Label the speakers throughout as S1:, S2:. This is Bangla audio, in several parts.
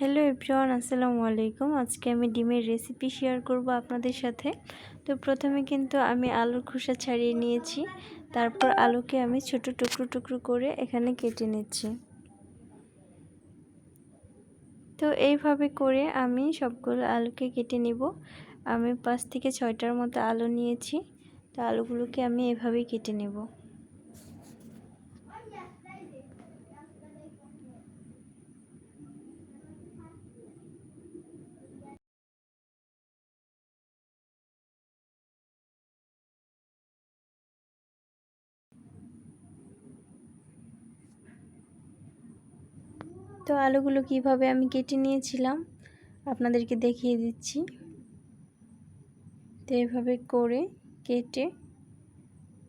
S1: হ্যালো এভরিওয়ান আসসালামু আলাইকুম। আজকে আমি ডিমের রেসিপি শেয়ার করব আপনাদের সাথে। তো প্রথমে কিন্তু আমি আলুর খোসা ছাড়িয়ে নিয়েছি। তারপর আলুকে আমি ছোট টুকরো টুকরো করে এখানে কেটে নিচ্ছি। তো এইভাবে করে আমি সবগুলো আলুকে কেটে নিব। আমি পাঁচ থেকে ছয়টার মতো আলু নিয়েছি। তো আলুগুলোকে আমি এভাবেই কেটে নেব। তো আলুগুলো কীভাবে আমি কেটে নিয়েছিলাম, আপনাদেরকে দেখিয়ে দিচ্ছি। তো এভাবে করে কেটে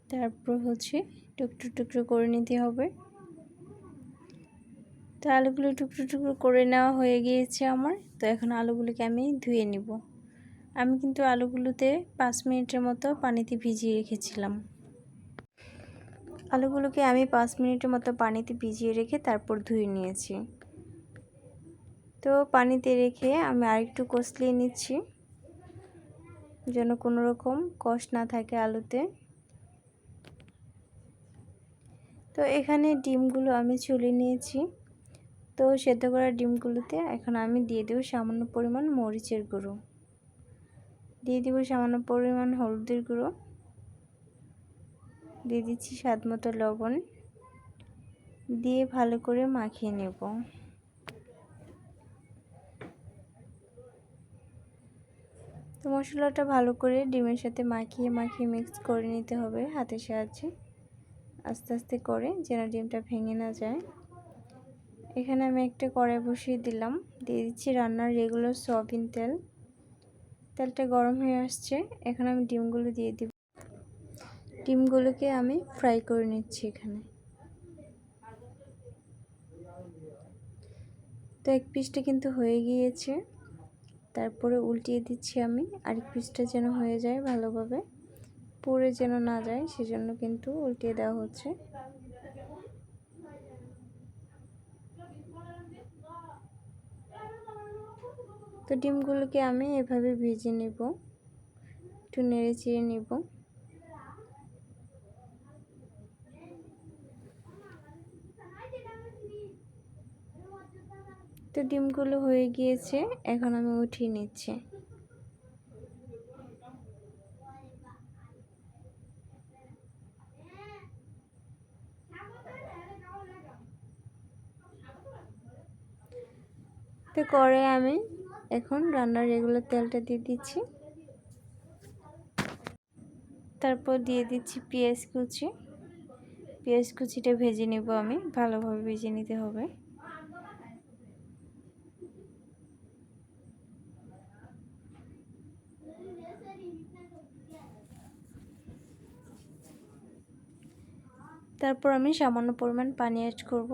S1: তারপর হচ্ছে টুকরো টুকরো করে নিতে হবে। তো আলুগুলো টুকরো টুকরো করে নেওয়া হয়ে গিয়েছে আমার। তো এখন আলুগুলোকে আমি ধুয়ে নিব। আমি কিন্তু আলুগুলোতে পাঁচ মিনিটের মতো পানিতে ভিজিয়ে রেখেছিলাম। আলুগুলোকে আমি পাঁচ মিনিটের মতো পানিতে ভিজিয়ে রেখে তারপর ধুয়ে নিয়েছি। তো পানিতে রেখে আমি আরেকটু কষলিয়ে নিচ্ছি, যেন কোনো রকম কষ না থাকে আলুতে। তো এখানে ডিমগুলো আমি চুলে নিয়েছি। তো সেদ্ধ করা ডিমগুলোতে এখন আমি দিয়ে দেবো সামান্য পরিমাণ মরিচের গুঁড়ো। দিয়ে দেবো সামান্য পরিমাণ হলুদের গুঁড়ো। দিয়ে দিচ্ছি স্বাদ মতো লবণ। দিয়ে ভালো করে মাখিয়ে নেব। তো মশলাটা ভালো করে ডিমের সাথে মাখিয়ে মাখিয়ে মিক্স করে নিতে হবে হাতের সাহায্যে। আস্তে আস্তে করে যেন ডিমটা ভেঙে না যায়। এখানে আমি একটা কড়াই বসিয়ে দিলাম। দিয়ে দিচ্ছি রান্নার রেগুলার সয়াবিন তেল। তেলটা গরম হয়ে আসছে। এখন আমি ডিমগুলো দিয়ে দিব। ডিমগুলোকে আমি ফ্রাই করে নিচ্ছি এখানে। তো এক পিসটা কিন্তু হয়ে গিয়েছে। তারপরে উল্টিয়ে দিচ্ছি আমি আর পিসটা যেন হয়ে যায় ভালোভাবে। পুড়ে যেন না যায়, সেজন্য কিন্তু উল্টিয়ে দেওয়া হচ্ছে। তো ডিমগুলোকে আমি এভাবে ভেজে নেব, একটু নেড়ে চেড়ে নেব। তো ডিমগুলো হয়ে গিয়েছে, এখন আমি উঠিয়ে নিচ্ছি। তো করে আমি এখন রান্নার রেগুলার তেলটা দিয়ে দিচ্ছি। তারপর দিয়ে দিচ্ছি পেঁয়াজ কুচি। পেঁয়াজ কুচিটা ভেজে নেব আমি, ভালোভাবে ভেজে নিতে হবে। তারপর আমি সামান্য পরিমাণ পানি অ্যাড করব।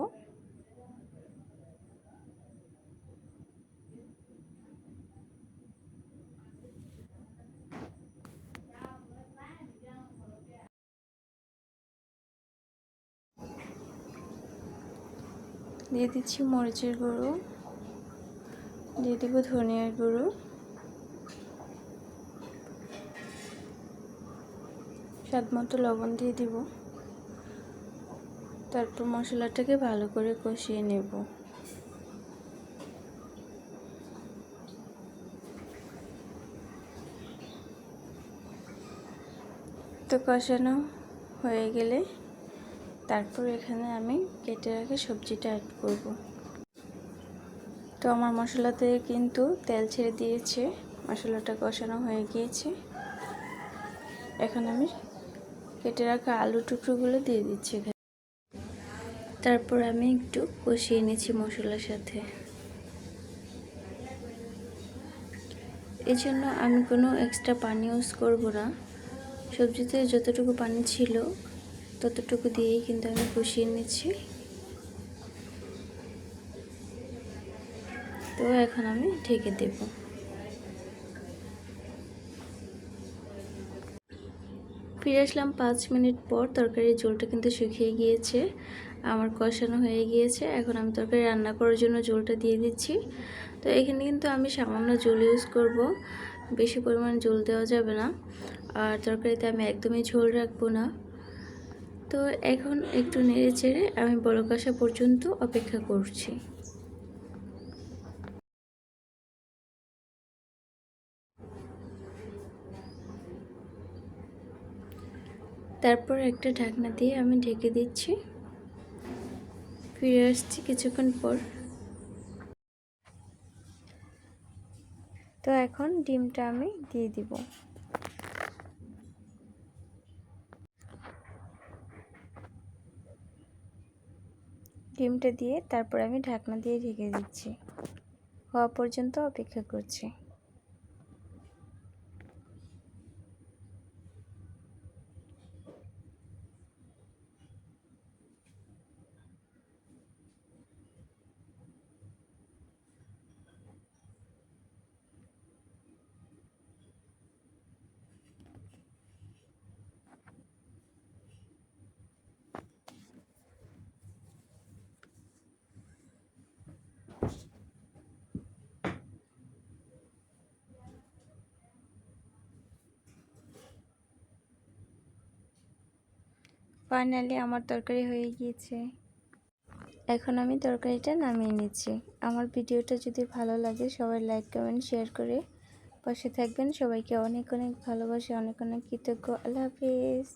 S1: দিয়ে দিচ্ছি মরিচের গুঁড়ো, দিয়ে দেবো ধনিয়ার গুঁড়ো। স্বাদ মতো লবণ দিয়ে দিব। তারপর মশলাটাকে ভালো করে কষিয়ে নেব। তো কষানো হয়ে গেলে তারপর এখানে আমি কেটে রাখে সবজিটা অ্যাড করব। তো আমার মশলাতে কিন্তু তেল ছেড়ে দিয়েছে, মশলাটা কষানো হয়ে গিয়েছে। এখন আমি কেটে রাখা আলু টুকরোগুলো দিয়ে দিচ্ছি তারপর আমি একটু কষিয়ে নিচ্ছি মশলার সাথে। এই জন্য আমি কোনো এক্সট্রা পানি ইউজ করব না। সবজিতে যতটুকু পানি ছিল, ততটুকু দিয়েই কিন্তু আমি কষিয়ে নিচ্ছি। তো এখন আমি ঢেকে দেব। ফিরে আসলাম পাঁচ মিনিট পর তরকারির ঝোলটা কিন্তু শুকিয়ে গিয়েছে। আমার কষানো হয়ে গিয়েছে। এখন আমি তরকারি রান্না করার জন্য জলটা দিয়ে দিচ্ছি। তো এখানে কিন্তু আমি সামান্য জল ইউজ করব। বেশি পরিমাণ জল দেওয়া যাবে না। আর তরকারিতে আমি একদমই ঝোল রাখব না। তো এখন একটু নেড়ে চেড়ে আমি বড় কষা পর্যন্ত অপেক্ষা করছি। তারপর একটা ঢাকনা দিয়ে আমি ঢেকে দিচ্ছি। ফিরে আসছি কিছুক্ষণ পর। তো এখন ডিমটা আমি দিয়ে দিব। ডিমটা দিয়ে তারপর আমি ঢাকনা দিয়ে ঢেকে দিচ্ছি। হওয়া পর্যন্ত অপেক্ষা করছি। ফাইনালি আমার তরকারি হয়ে গিয়েছে। এখন আমি তরকারিটা নামিয়ে নিচ্ছি। আমার ভিডিওটা যদি ভালো লাগে, সবাই লাইক কমেন্ট শেয়ার করে পাশে থাকবেন। সবাইকে অনেক অনেক ভালোবাসে, অনেক অনেক কৃতজ্ঞ। আল্লাহ হাফিজ।